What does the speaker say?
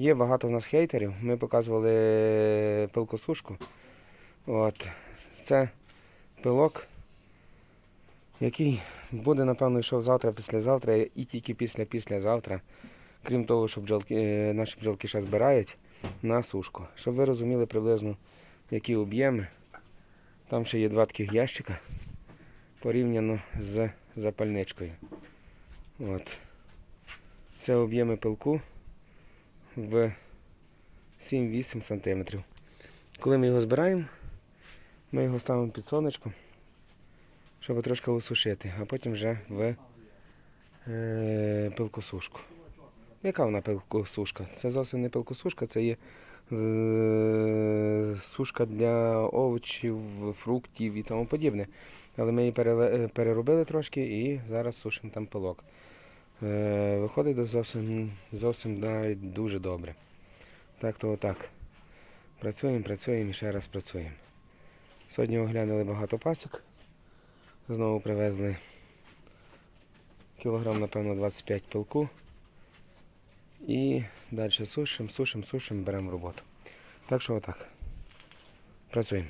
Є багато в нас хейтерів. Ми показували пилкосушку. От. Це пилок, який буде, напевно, йшов завтра, післязавтра і тільки після післязавтра. Крім того, що бджолки, е, наші бджолки ще збирають на сушку. Щоб ви розуміли приблизно, які об'єми. Там ще є два таких ящика порівняно з запальничкою. От. Це об'єми пилку в 7-8 см. Коли ми його збираємо, ми його ставимо під сонечко, щоб трошки осушити, а потім вже в е, пилкосушку. Яка вона пилкосушка? Це зовсім не пилкосушка, це є сушка для овочів, фруктів і тому подібне. Але ми її переробили трошки і зараз сушимо там пилок. Е, Виходить зовсім, зовсім дуже добре. Так то отак. Працюємо, працюємо і ще раз працюємо. Сьогодні оглянули багато пасік. Знову привезли кілограм, напевно, 25 пилку. І далі сушимо, сушимо, сушимо, беремо роботу. Так що отак. Працюємо.